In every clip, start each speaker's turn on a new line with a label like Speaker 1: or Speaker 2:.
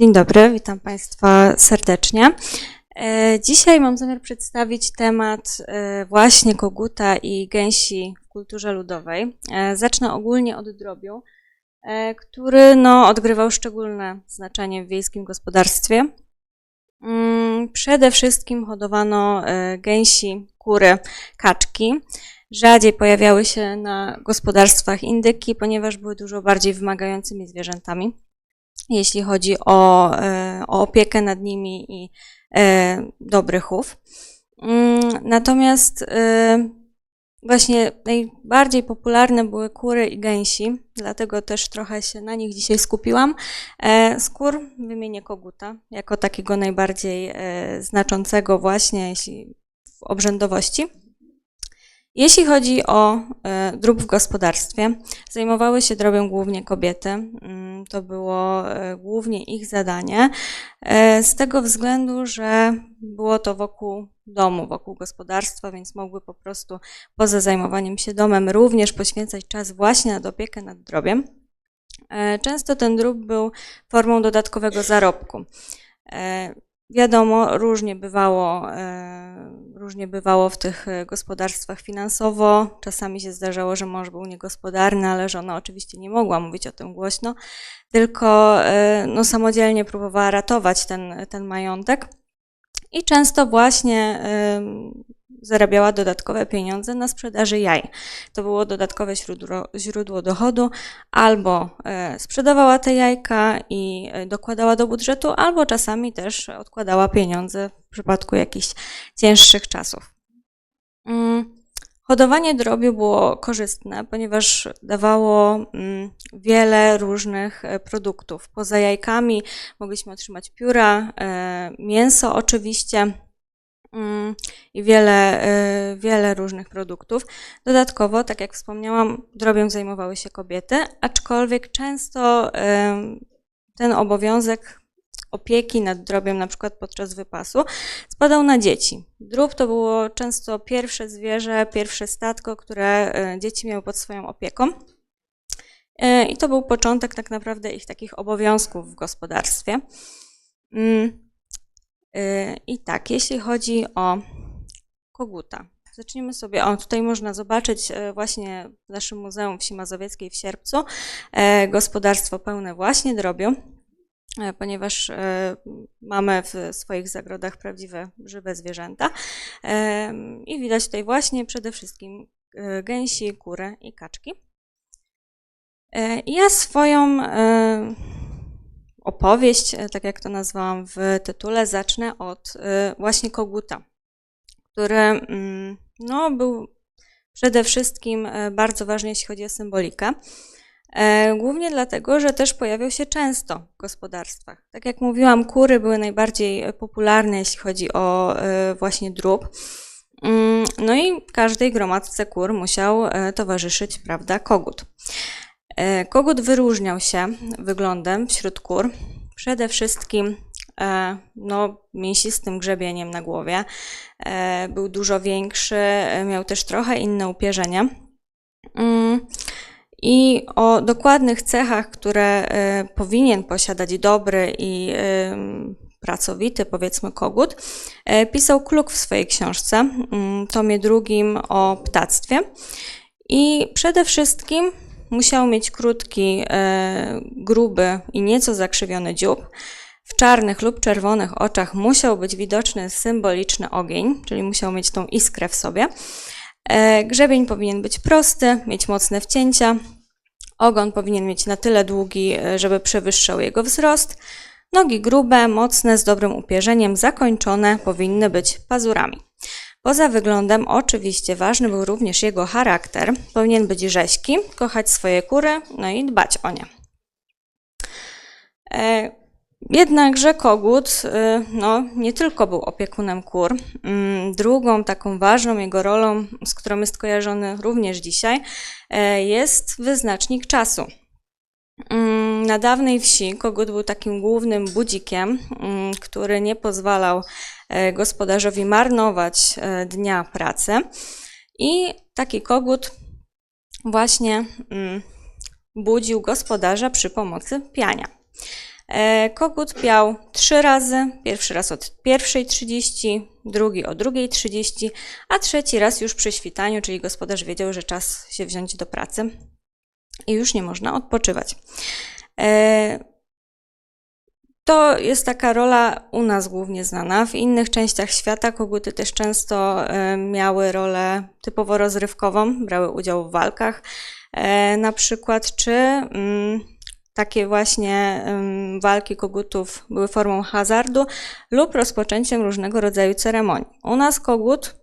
Speaker 1: Dzień dobry, witam Państwa serdecznie. E, Dzisiaj mam zamiar przedstawić temat e, właśnie koguta i gęsi w kulturze ludowej. E, Zacznę ogólnie od drobiu, który no, odgrywał szczególne znaczenie w wiejskim gospodarstwie. Mm, Przede wszystkim hodowano gęsi, kury, kaczki. Rzadziej pojawiały się na gospodarstwach indyki, ponieważ były dużo bardziej wymagającymi zwierzętami jeśli chodzi o, e, o opiekę nad nimi i e, dobry chów. Mm, Natomiast e, właśnie najbardziej popularne były kury i gęsi, dlatego też trochę się na nich dzisiaj skupiłam. Kur wymienię koguta jako takiego najbardziej znaczącego właśnie jeśli w obrzędowości. Jeśli chodzi o e, drób w gospodarstwie, zajmowały się drobią głównie kobiety. Mm, To było e, głównie ich zadanie, e, z tego względu, że było to wokół domu, wokół gospodarstwa, więc mogły po prostu poza zajmowaniem się domem również poświęcać czas właśnie na opiekę nad drobiem. Często ten drób był formą dodatkowego zarobku. Wiadomo, różnie bywało, e, różnie bywało w tych e, gospodarstwach finansowo. Czasami się zdarzało, że mąż był niegospodarny, ale żona oczywiście nie mogła mówić o tym głośno, tylko e, no, samodzielnie próbowała ratować ten, ten majątek. I często właśnie zarabiała dodatkowe pieniądze na sprzedaży jaj. To było dodatkowe źródło, źródło dochodu, albo e, sprzedawała te jajka i e, dokładała do budżetu, albo czasami też odkładała pieniądze w przypadku jakichś cięższych czasów. Mm, Hodowanie drobiu było korzystne, ponieważ dawało mm, wiele różnych e, produktów. Poza jajkami mogliśmy otrzymać pióra, mięso oczywiście i wiele, e, wiele różnych produktów. Dodatkowo, tak jak wspomniałam, drobią zajmowały się kobiety, aczkolwiek często em, ten obowiązek opieki nad drobiem, na przykład podczas wypasu, spadał na dzieci. Drób to było często pierwsze zwierzę, pierwsze statko, które e, dzieci miały pod swoją opieką. I to był początek tak naprawdę ich takich obowiązków w gospodarstwie. E, I tak, jeśli chodzi o koguta. Zacznijmy sobie, o tutaj można zobaczyć e, właśnie w naszym Muzeum Wsi Mazowieckiej w Sierpcu e, gospodarstwo pełne właśnie drobiu, ponieważ mamy w swoich zagrodach prawdziwe żywe zwierzęta. I widać tutaj właśnie przede wszystkim gęsi, kury i kaczki. Ja swoją opowieść, e, tak jak to nazwałam w tytule, zacznę od e, właśnie koguta, który mm, no, był przede wszystkim e, bardzo ważny, jeśli chodzi o symbolikę. Głównie dlatego, że też pojawiał się często w gospodarstwach. Tak jak mówiłam, kury były najbardziej popularne, jeśli chodzi o właśnie drób. Mm, No i każdej gromadce kur musiał towarzyszyć, prawda, kogut. E, Kogut wyróżniał się wyglądem wśród kur. Przede wszystkim e, no, mięsistym grzebieniem na głowie. E, Był dużo większy, miał też trochę inne upierzenie. Mm, I o dokładnych cechach, które powinien posiadać dobry i pracowity, powiedzmy, kogut, pisał Kluk w swojej książce, mm, tomie drugim o ptactwie. I przede wszystkim musiał mieć krótki, e, gruby i nieco zakrzywiony dziób. W czarnych lub czerwonych oczach musiał być widoczny symboliczny ogień, czyli musiał mieć tą iskrę w sobie. E, Grzebień powinien być prosty, mieć mocne wcięcia. Ogon powinien mieć na tyle długi, e, żeby przewyższał jego wzrost. Nogi grube, mocne, z dobrym upierzeniem, zakończone powinny być pazurami. Poza wyglądem oczywiście ważny był również jego charakter. Powinien być rzeźki, kochać swoje kury, no i dbać o nie. E, Jednakże kogut y, no, nie tylko był opiekunem kur. Mm, Drugą taką ważną jego rolą, z którą jest kojarzony również dzisiaj, e, jest wyznacznik czasu. Mm, Na dawnej wsi kogut był takim głównym budzikiem, mm, który nie pozwalał e, gospodarzowi marnować e, dnia pracy. I taki kogut właśnie mm, budził gospodarza przy pomocy piania. E, Kogut piał trzy razy. Pierwszy raz od pierwszej 30, drugi o drugiej 30, a trzeci raz już przy świtaniu, czyli gospodarz wiedział, że czas się wziąć do pracy i już nie można odpoczywać. To jest taka rola u nas głównie znana. W innych częściach świata koguty też często e, miały rolę typowo rozrywkową, brały udział w walkach e, na przykład, czy mm, takie właśnie walki kogutów były formą hazardu lub rozpoczęciem różnego rodzaju ceremonii. U nas kogut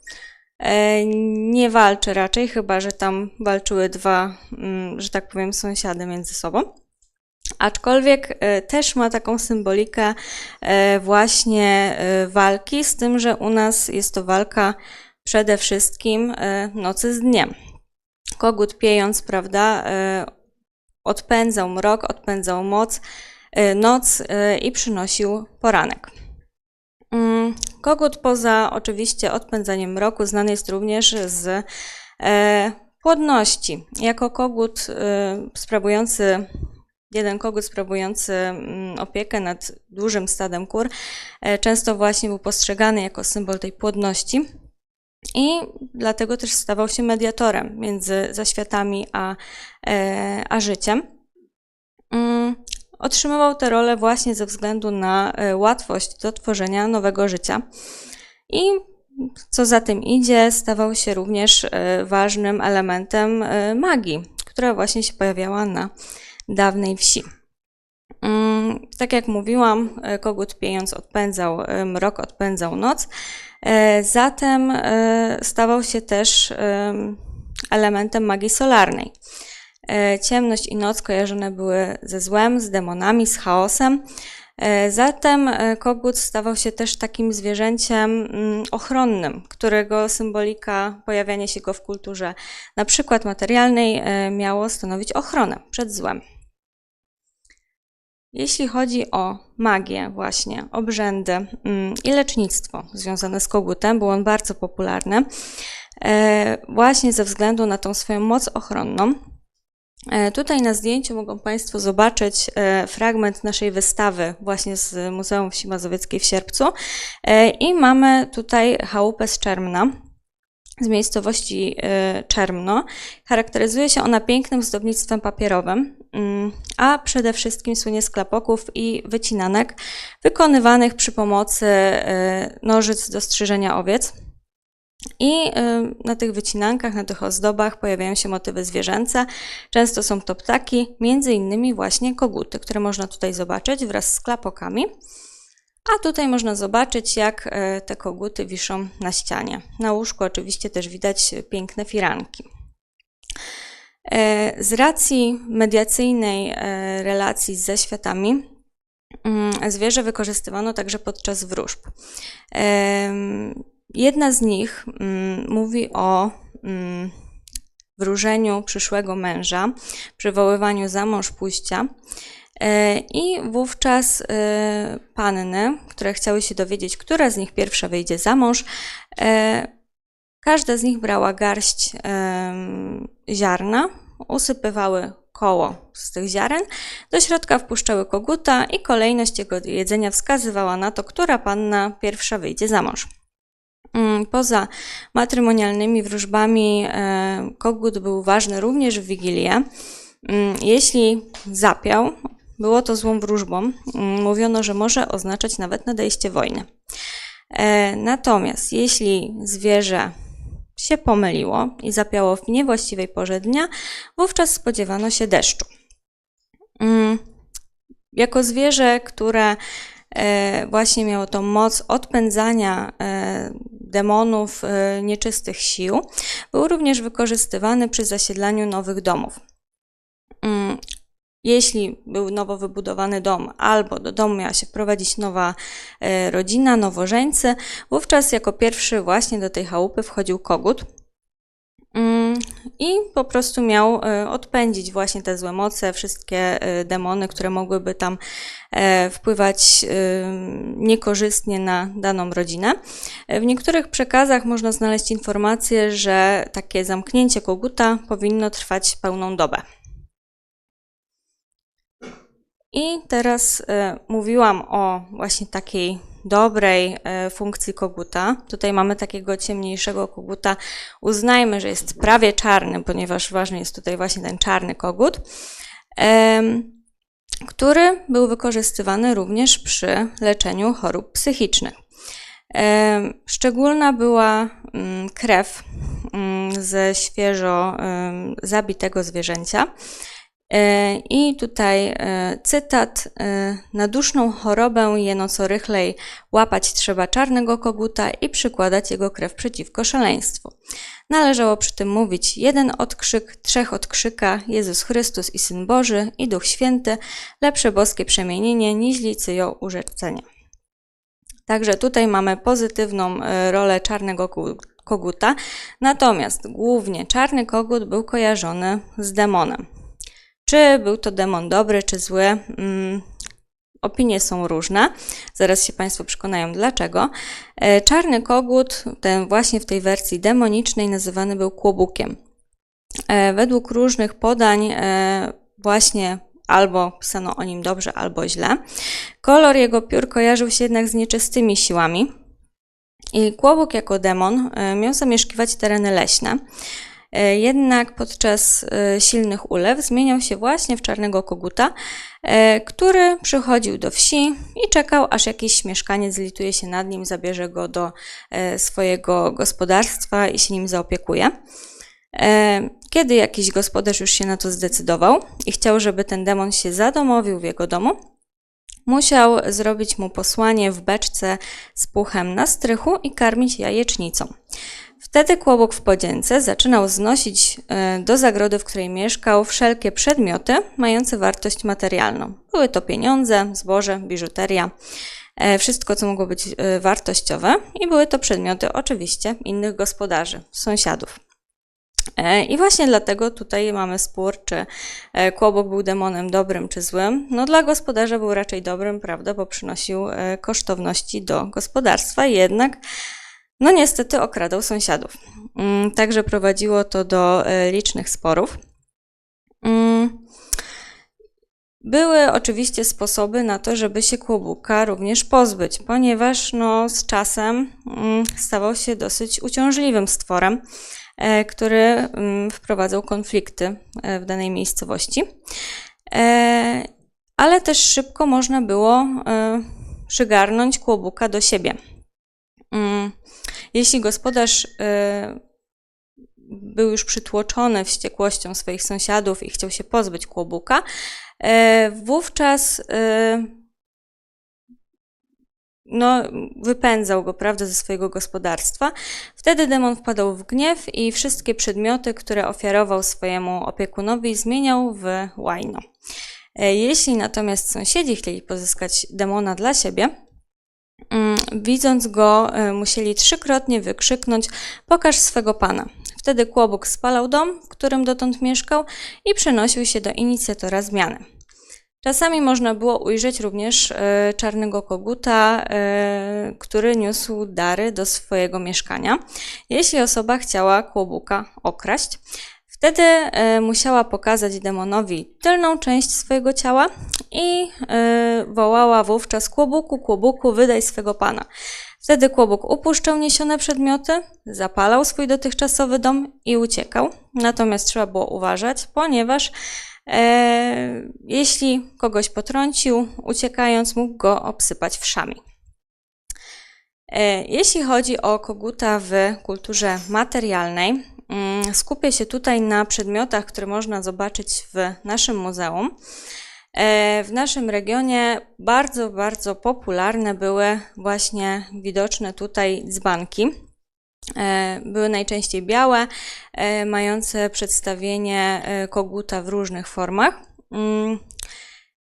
Speaker 1: e, nie walczy raczej, chyba że tam walczyły dwa, mm, że tak powiem, sąsiady między sobą. Aczkolwiek e, też ma taką symbolikę e, właśnie e, walki, z tym, że u nas jest to walka przede wszystkim nocy z dniem. Kogut piejąc, prawda, odpędzał mrok, odpędzał moc, noc i przynosił poranek. Mm, kogut poza oczywiście odpędzaniem mroku znany jest również z płodności. Jako kogut sprawujący jeden kogut sprawujący mm, opiekę nad dużym stadem kur e, często właśnie był postrzegany jako symbol tej płodności i dlatego też stawał się mediatorem między zaświatami a, e, a życiem. Mm, otrzymywał tę rolę właśnie ze względu na e, łatwość do tworzenia nowego życia. I co za tym idzie, stawał się również ważnym elementem magii, która właśnie się pojawiała na dawnej wsi. Mm, tak jak mówiłam, e, kogut piejąc odpędzał e, mrok, odpędzał noc. E, zatem stawał się też elementem magii solarnej. Ciemność i noc kojarzone były ze złem, z demonami, z chaosem. Zatem kogut stawał się też takim zwierzęciem mm, ochronnym, którego symbolika, pojawianie się go w kulturze na przykład materialnej miało stanowić ochronę przed złem. Jeśli chodzi o magię, właśnie obrzędy mm, i lecznictwo związane z kogutem, był on bardzo popularny, e, właśnie ze względu na tą swoją moc ochronną. E, tutaj na zdjęciu mogą Państwo zobaczyć e, fragment naszej wystawy właśnie z Muzeum Wsi Mazowieckiej w Sierpcu i mamy tutaj chałupę z Czermna, z miejscowości y, Czermno. Charakteryzuje się ona pięknym zdobnictwem papierowym, mm, a przede wszystkim słynie z klapoków i wycinanek wykonywanych przy pomocy y, nożyc do strzyżenia owiec. I y, na tych wycinankach, na tych ozdobach pojawiają się motywy zwierzęce. Często są to ptaki, między innymi właśnie koguty, które można tutaj zobaczyć wraz z klapokami. A tutaj można zobaczyć, jak e, te koguty wiszą na ścianie. Na łóżku oczywiście też widać piękne firanki. E, z racji mediacyjnej e, relacji ze światami, mm, zwierzę wykorzystywano także podczas wróżb. Jedna z nich mm, mówi o mm, wróżeniu przyszłego męża, przywoływaniu za mąż pójścia I wówczas e, panny, które chciały się dowiedzieć, która z nich pierwsza wyjdzie za mąż, e, każda z nich brała garść ziarna, usypywały koło z tych ziaren, do środka wpuszczały koguta i kolejność jego jedzenia wskazywała na to, która panna pierwsza wyjdzie za mąż. Mm, poza matrymonialnymi wróżbami kogut był ważny również w Wigilię. Mm, jeśli zapiał, było to złą wróżbą. Mm, mówiono, że może oznaczać nawet nadejście wojny. E, natomiast jeśli zwierzę się pomyliło i zapiało w niewłaściwej porze dnia, wówczas spodziewano się deszczu. Mm, jako zwierzę, które e, właśnie miało tą moc odpędzania e, demonów, nieczystych sił, był również wykorzystywany przy zasiedlaniu nowych domów. Jeśli był nowo wybudowany dom, albo do domu miała się wprowadzić nowa e, rodzina, nowożeńcy, wówczas jako pierwszy właśnie do tej chałupy wchodził kogut. Mm, I po prostu miał e, odpędzić właśnie te złe moce, wszystkie e, demony, które mogłyby tam wpływać niekorzystnie na daną rodzinę. W niektórych przekazach można znaleźć informację, że takie zamknięcie koguta powinno trwać pełną dobę. I teraz e, mówiłam o właśnie takiej dobrej e, funkcji koguta. Tutaj mamy takiego ciemniejszego koguta. Uznajmy, że jest prawie czarny, ponieważ ważny jest tutaj właśnie ten czarny kogut, który był wykorzystywany również przy leczeniu chorób psychicznych. Szczególna była mm, krew mm, ze świeżo zabitego zwierzęcia. E, I tutaj e, cytat. e, Na duszną chorobę jeno co rychlej łapać trzeba czarnego koguta i przykładać jego krew przeciwko szaleństwu. Należało przy tym mówić jeden odkrzyk, trzech odkrzyka, Jezus Chrystus i Syn Boży i Duch Święty, lepsze boskie przemienienie, niźli cyjo urzeczenie. Także tutaj mamy pozytywną rolę czarnego koguta, natomiast głównie czarny kogut był kojarzony z demonem. Czy był to demon dobry, czy zły? Mm, Opinie są różne. Zaraz się Państwo przekonają dlaczego. E, Czarny kogut, ten właśnie w tej wersji demonicznej, nazywany był kłobukiem. E, Według różnych podań, e, właśnie albo pisano o nim dobrze, albo źle. Kolor jego piór kojarzył się jednak z nieczystymi siłami. I kłobuk jako demon miał zamieszkiwać tereny leśne. E, Jednak podczas e, silnych ulew zmieniał się właśnie w czarnego koguta, e, który przychodził do wsi i czekał, aż jakiś mieszkaniec zlituje się nad nim, zabierze go do swojego gospodarstwa i się nim zaopiekuje. Kiedy jakiś gospodarz już się na to zdecydował i chciał, żeby ten demon się zadomowił w jego domu, musiał zrobić mu posłanie w beczce z puchem na strychu i karmić jajecznicą. Wtedy kłobok w podzięce zaczynał znosić e, do zagrody, w której mieszkał, wszelkie przedmioty mające wartość materialną. Były to pieniądze, zboże, biżuteria, e, wszystko, co mogło być e, wartościowe, i były to przedmioty oczywiście innych gospodarzy, sąsiadów. I właśnie dlatego tutaj mamy spór, czy kłobok był demonem dobrym czy złym. No dla gospodarza był raczej dobrym, prawda, bo przynosił kosztowności do gospodarstwa, jednak no niestety okradał sąsiadów. Mm, Także prowadziło to do e, licznych sporów. Mm, Były oczywiście sposoby na to, żeby się kłobuka również pozbyć, ponieważ no, z czasem mm, stawał się dosyć uciążliwym stworem, e, który wprowadzał konflikty e, w danej miejscowości. Ale też szybko można było przygarnąć kłobuka do siebie. Mm, Jeśli gospodarz e, był już przytłoczony wściekłością swoich sąsiadów i chciał się pozbyć kłobuka, e, wówczas e, no, wypędzał go, prawda, ze swojego gospodarstwa. Wtedy demon wpadał w gniew i wszystkie przedmioty, które ofiarował swojemu opiekunowi, zmieniał w łajno. Jeśli natomiast sąsiedzi chcieli pozyskać demona dla siebie, mm, widząc go, e, musieli trzykrotnie wykrzyknąć: Pokaż swego pana. Wtedy kłobuk spalał dom, w którym dotąd mieszkał i przenosił się do inicjatora zmiany. Czasami można było ujrzeć również e, czarnego koguta, e, który niósł dary do swojego mieszkania. Jeśli osoba chciała kłobuka okraść, wtedy e, musiała pokazać demonowi tylną część swojego ciała i e, wołała wówczas kłobuku, kłobuku, wydaj swego pana. Wtedy kłobuk upuszczał niesione przedmioty, zapalał swój dotychczasowy dom i uciekał. Natomiast trzeba było uważać, ponieważ e, jeśli kogoś potrącił, uciekając, mógł go obsypać wszami. E, Jeśli chodzi o koguta w kulturze materialnej, skupię się tutaj na przedmiotach, które można zobaczyć w naszym muzeum. E, W naszym regionie bardzo, bardzo popularne były właśnie widoczne tutaj dzbanki. E, Były najczęściej białe, e, mające przedstawienie koguta w różnych formach.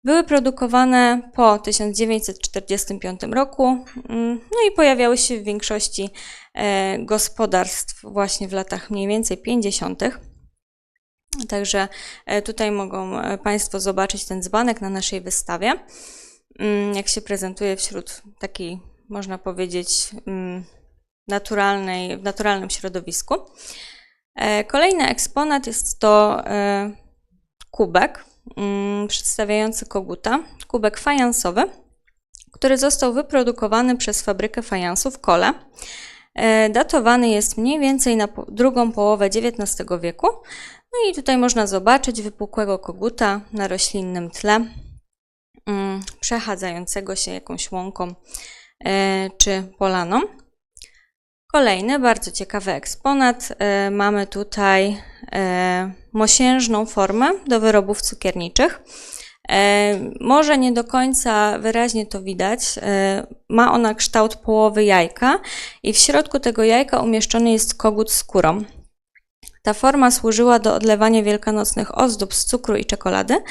Speaker 1: Były produkowane po 1945 roku, mm, no i pojawiały się w większości e, gospodarstw właśnie w latach mniej więcej 50. Także e, tutaj mogą e, Państwo zobaczyć ten dzbanek na naszej wystawie, mm, jak się prezentuje wśród takiej, można powiedzieć, mm, naturalnej, w naturalnym środowisku. Kolejny eksponat jest to kubek. Mm, przedstawiający koguta, kubek fajansowy, który został wyprodukowany przez fabrykę fajansu w Kole. E, Datowany jest mniej więcej na drugą połowę XIX wieku. No i tutaj można zobaczyć wypukłego koguta na roślinnym tle, mm, przechadzającego się jakąś łąką e, czy polaną. Kolejny bardzo ciekawy eksponat. E, Mamy tutaj e, mosiężną formę do wyrobów cukierniczych. E, Może nie do końca wyraźnie to widać. Ma ona kształt połowy jajka i w środku tego jajka umieszczony jest kogut z skórą. Ta forma służyła do odlewania wielkanocnych ozdób z cukru i czekolady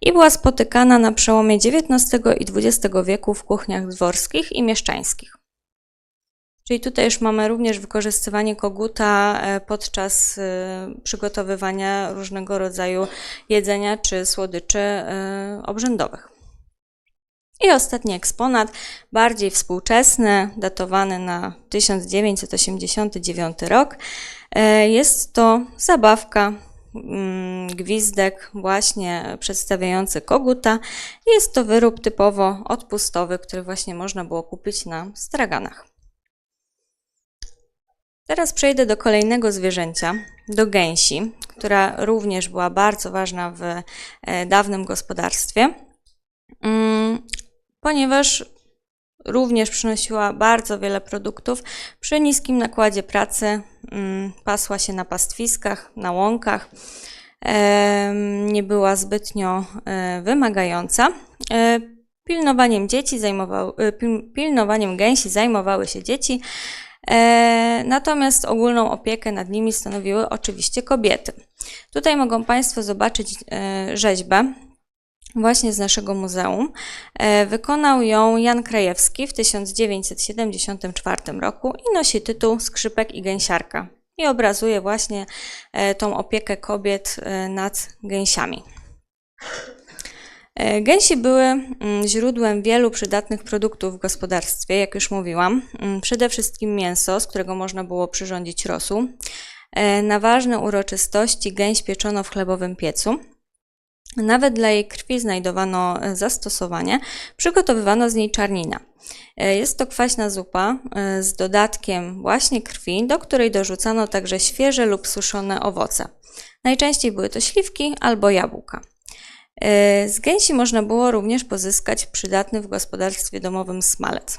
Speaker 1: i była spotykana na przełomie XIX i XX wieku w kuchniach dworskich i mieszczańskich. Czyli tutaj już mamy również wykorzystywanie koguta e, podczas e, przygotowywania różnego rodzaju jedzenia czy słodyczy e, obrzędowych. I ostatni eksponat, bardziej współczesny, datowany na 1989 rok. Jest to zabawka, mm, gwizdek, właśnie przedstawiający koguta. Jest to wyrób typowo odpustowy, który właśnie można było kupić na straganach. Teraz przejdę do kolejnego zwierzęcia, do gęsi, która również była bardzo ważna w e, dawnym gospodarstwie, mm, ponieważ również przynosiła bardzo wiele produktów przy niskim nakładzie pracy, mm, pasła się na pastwiskach, na łąkach, nie była zbytnio e, wymagająca. E, Pilnowaniem dzieci pilnowaniem gęsi zajmowały się dzieci, Natomiast ogólną opiekę nad nimi stanowiły oczywiście kobiety. Tutaj mogą Państwo zobaczyć e, rzeźbę właśnie z naszego muzeum. E, Wykonał ją Jan Krajewski w 1974 roku i nosi tytuł Skrzypek i gęsiarka. I obrazuje właśnie e, tą opiekę kobiet e, nad gęsiami. E, Gęsi były mm, źródłem wielu przydatnych produktów w gospodarstwie, jak już mówiłam. Mm, Przede wszystkim mięso, z którego można było przyrządzić rosół. E, Na ważne uroczystości gęś pieczono w chlebowym piecu. Nawet dla jej krwi znajdowano e, zastosowanie, przygotowywano z niej czarnina. Jest to kwaśna zupa z dodatkiem właśnie krwi, do której dorzucano także świeże lub suszone owoce. Najczęściej były to śliwki albo jabłka. E, Z gęsi można było również pozyskać przydatny w gospodarstwie domowym smalec.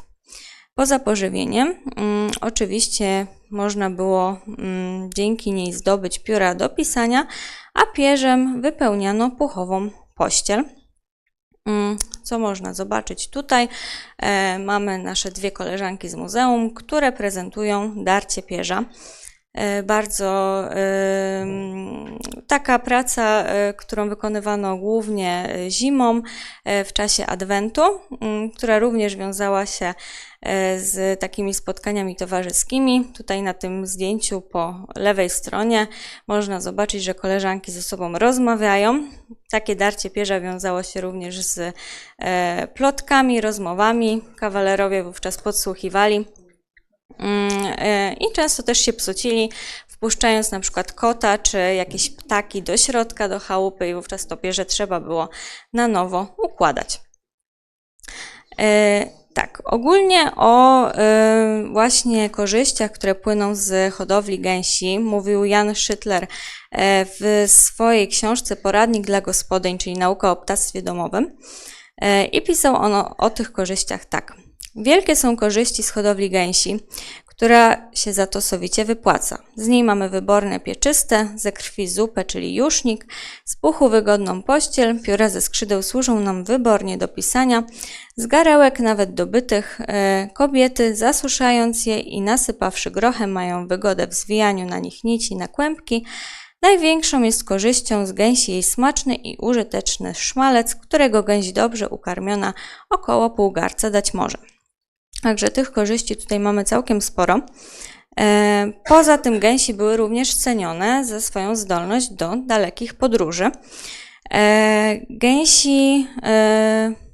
Speaker 1: Poza pożywieniem, mm, oczywiście można było mm, dzięki niej zdobyć pióra do pisania, a pierzem wypełniano puchową pościel. Mm, Co można zobaczyć tutaj? E, Mamy nasze dwie koleżanki z muzeum, które prezentują darcie pierza. E, Bardzo taka praca, e, którą wykonywano głównie e, zimą w czasie Adwentu, m, która również wiązała się z takimi spotkaniami towarzyskimi. Tutaj na tym zdjęciu po lewej stronie można zobaczyć, że koleżanki ze sobą rozmawiają. Takie darcie pierza wiązało się również z plotkami, rozmowami. Kawalerowie wówczas podsłuchiwali. Mm, e, I często też się psocili, wpuszczając na przykład kota czy jakieś ptaki do środka, do chałupy i wówczas to pierze trzeba było na nowo układać. E, Tak, ogólnie o e, właśnie korzyściach, które płyną z hodowli gęsi, mówił Jan Szytler w swojej książce Poradnik dla gospodyń, czyli Nauka o ptactwie domowym. I pisał on o, o tych korzyściach tak. Wielkie są korzyści z hodowli gęsi, która się za to sowicie wypłaca. Z niej mamy wyborne pieczyste, ze krwi zupę, czyli jusznik, z puchu wygodną pościel, pióra ze skrzydeł służą nam wybornie do pisania, z garełek nawet dobytych e, kobiety, zasuszając je i nasypawszy grochem, mają wygodę w zwijaniu na nich nici na kłębki. Największą jest korzyścią z gęsi jej smaczny i użyteczny szmalec, którego gęś dobrze ukarmiona około pół garca dać może. Także tych korzyści tutaj mamy całkiem sporo. E, Poza tym gęsi były również cenione za swoją zdolność do dalekich podróży. E, Gęsi e,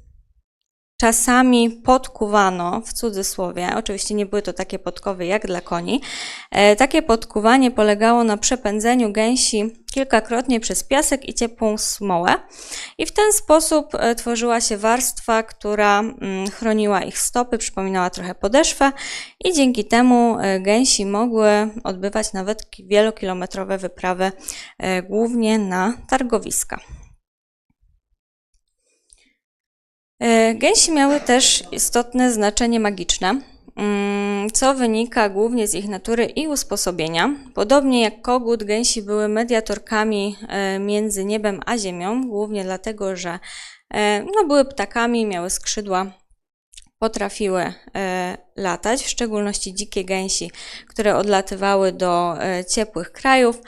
Speaker 1: czasami podkuwano, w cudzysłowie, oczywiście nie były to takie podkowy jak dla koni, e, takie podkuwanie polegało na przepędzeniu gęsi kilkakrotnie przez piasek i ciepłą smołę i w ten sposób e, tworzyła się warstwa, która mm, chroniła ich stopy, przypominała trochę podeszwę i dzięki temu e, gęsi mogły odbywać nawet wielokilometrowe wyprawy, głównie na targowiska. E, gęsi miały też istotne znaczenie magiczne, mm, co wynika głównie z ich natury i usposobienia. Podobnie jak kogut, gęsi były mediatorkami e, między niebem a ziemią, głównie dlatego, że e, no, były ptakami, miały skrzydła, potrafiły latać, w szczególności dzikie gęsi, które odlatywały do ciepłych krajów.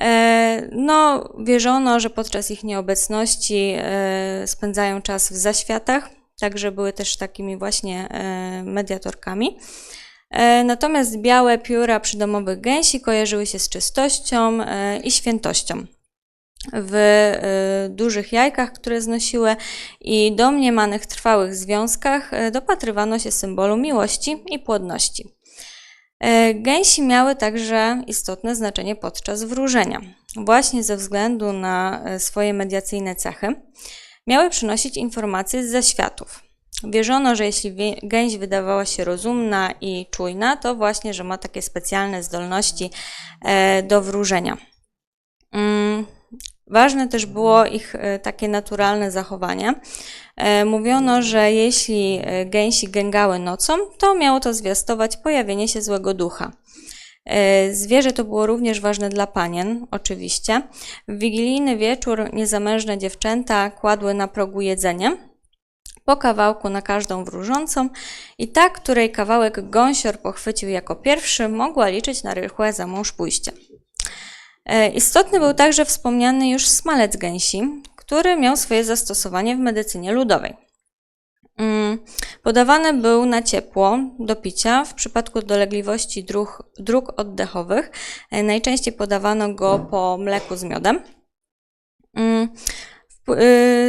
Speaker 1: E, no, wierzono, że podczas ich nieobecności e, spędzają czas w zaświatach, także były też takimi właśnie e, mediatorkami. Natomiast białe pióra przydomowych gęsi kojarzyły się z czystością i świętością w dużych jajkach, które znosiły i domniemanych trwałych związkach dopatrywano się symbolu miłości i płodności. E, gęsi miały także istotne znaczenie podczas wróżenia. Właśnie ze względu na e, swoje mediacyjne cechy miały przynosić informacje z zaświatów. Wierzono, że jeśli gęś wydawała się rozumna i czujna, to właśnie, że ma takie specjalne zdolności e, do wróżenia. Ważne też było ich takie naturalne zachowanie. E, mówiono, że jeśli e, gęsi gęgały nocą, to miało to zwiastować pojawienie się złego ducha. E, zwierzę to było również ważne dla panien, oczywiście. W wigilijny wieczór niezamężne dziewczęta kładły na progu jedzenie, po kawałku na każdą wróżącą i ta, której kawałek gąsior pochwycił jako pierwszy, mogła liczyć na rychłe za mąż pójście. Istotny był także wspomniany już smalec gęsi, który miał swoje zastosowanie w medycynie ludowej. Mm, podawany był na ciepło do picia w przypadku dolegliwości dróg, dróg oddechowych. E, najczęściej podawano go po mleku z miodem. Mm,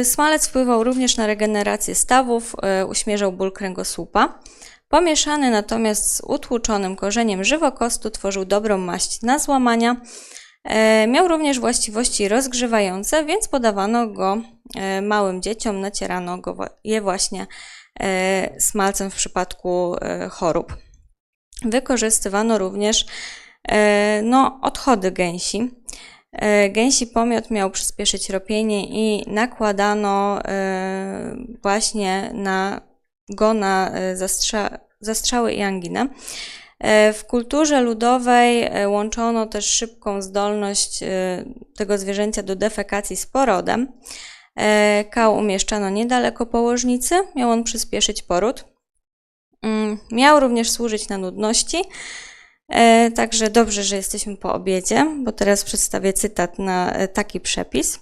Speaker 1: y, smalec wpływał również na regenerację stawów, e, uśmierzał ból kręgosłupa. Pomieszany natomiast z utłuczonym korzeniem żywokostu tworzył dobrą maść na złamania, E, miał również właściwości rozgrzewające, więc podawano go e, małym dzieciom, nacierano go je właśnie e, smalcem w przypadku chorób. Wykorzystywano również no, odchody gęsi. Gęsi pomiot miał przyspieszyć ropienie i nakładano właśnie na go na zastrzały i anginę. E, w kulturze ludowej e, łączono też szybką zdolność e, tego zwierzęcia do defekacji z porodem. Kał umieszczano niedaleko położnicy, miał on przyspieszyć poród. Mm, miał również służyć na nudności, także dobrze, że jesteśmy po obiedzie, bo teraz przedstawię cytat na taki przepis.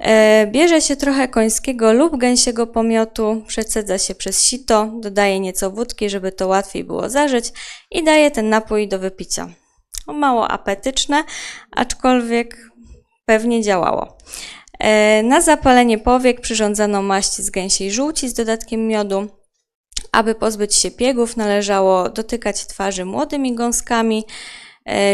Speaker 1: E, bierze się trochę końskiego lub gęsiego pomiotu, przecedza się przez sito, dodaje nieco wódki, żeby to łatwiej było zażyć i daje ten napój do wypicia. Mało apetyczne, aczkolwiek pewnie działało. E, na zapalenie powiek przyrządzano maść z gęsiej żółci z dodatkiem miodu. Aby pozbyć się piegów, należało dotykać twarzy młodymi gąskami,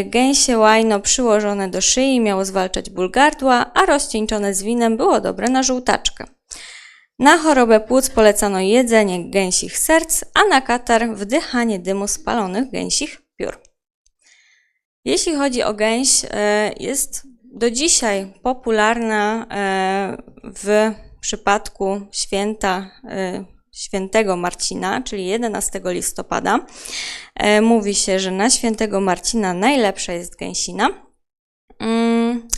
Speaker 1: gęsie łajno przyłożone do szyi miało zwalczać ból gardła, a rozcieńczone z winem było dobre na żółtaczkę. Na chorobę płuc polecano jedzenie gęsich serc, a na katar wdychanie dymu spalonych gęsich piór. Jeśli chodzi o gęś, e, jest do dzisiaj popularna e, w przypadku święta świętego Marcina, czyli 11 listopada. E, mówi się, że na świętego Marcina najlepsza jest gęsina. Mm,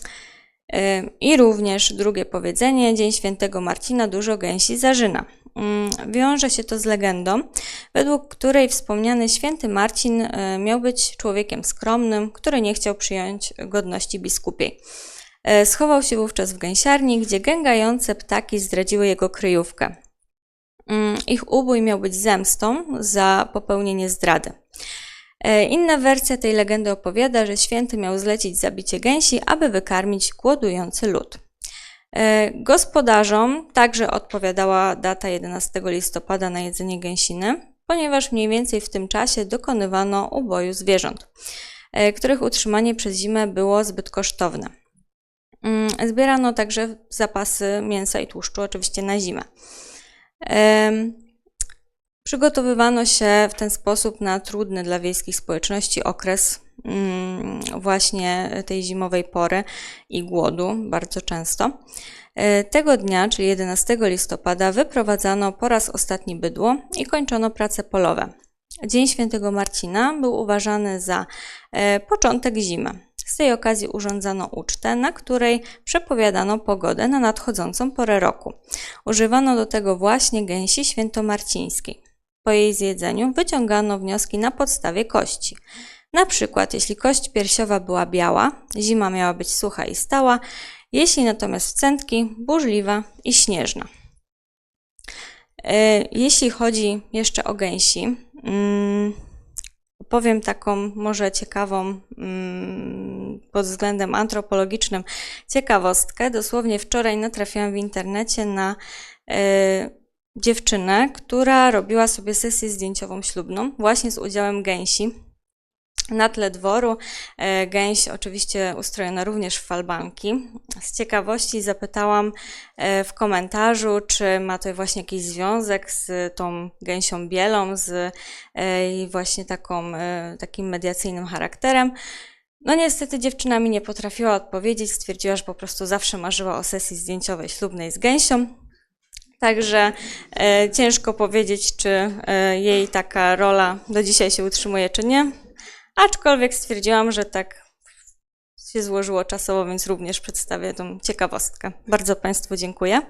Speaker 1: e, I również drugie powiedzenie, Dzień Świętego Marcina dużo gęsi zażyna. Mm, wiąże się to z legendą, według której wspomniany święty Marcin e, miał być człowiekiem skromnym, który nie chciał przyjąć godności biskupiej. Schował się wówczas w gęsiarni, gdzie gęgające ptaki zdradziły jego kryjówkę. Mm, ich ubój miał być zemstą za popełnienie zdrady. E, inna wersja tej legendy opowiada, że święty miał zlecić zabicie gęsi, aby wykarmić głodujący lud. E, Gospodarzom także odpowiadała data 11 listopada na jedzenie gęsiny, ponieważ mniej więcej w tym czasie dokonywano uboju zwierząt, e, których utrzymanie przez zimę było zbyt kosztowne. Mm, Zbierano także zapasy mięsa i tłuszczu, oczywiście na zimę. Przygotowywano się w ten sposób na trudny dla wiejskich społeczności okres mm, właśnie tej zimowej pory i głodu bardzo często. E, Tego dnia, czyli 11 listopada, wyprowadzano po raz ostatni bydło i kończono prace polowe. Dzień świętego Marcina był uważany za e, początek zimy. Z tej okazji urządzano ucztę, na której przepowiadano pogodę na nadchodzącą porę roku. Używano do tego właśnie gęsi świętomarcińskiej. Po jej zjedzeniu wyciągano wnioski na podstawie kości. Na przykład, jeśli kość piersiowa była biała, zima miała być sucha i stała, jeśli natomiast wcętki, burzliwa i śnieżna. E, Jeśli chodzi jeszcze o gęsi, mm, powiem taką może ciekawą mm, pod względem antropologicznym ciekawostkę. Dosłownie wczoraj natrafiłam w internecie na e, dziewczynę, która robiła sobie sesję zdjęciową ślubną właśnie z udziałem gęsi. Na tle dworu e, gęś oczywiście ustrojona również w falbanki. Z ciekawości zapytałam e, w komentarzu, czy ma to właśnie jakiś związek z tą gęsią bielą, z jej właśnie taką, e, takim mediacyjnym charakterem. No niestety dziewczyna mi nie potrafiła odpowiedzieć, stwierdziła, że po prostu zawsze marzyła o sesji zdjęciowej ślubnej z gęsią. Także e, ciężko powiedzieć, czy e, jej taka rola do dzisiaj się utrzymuje, czy nie. Aczkolwiek stwierdziłam, że tak się złożyło czasowo, więc również przedstawię tą ciekawostkę. Bardzo Państwu dziękuję.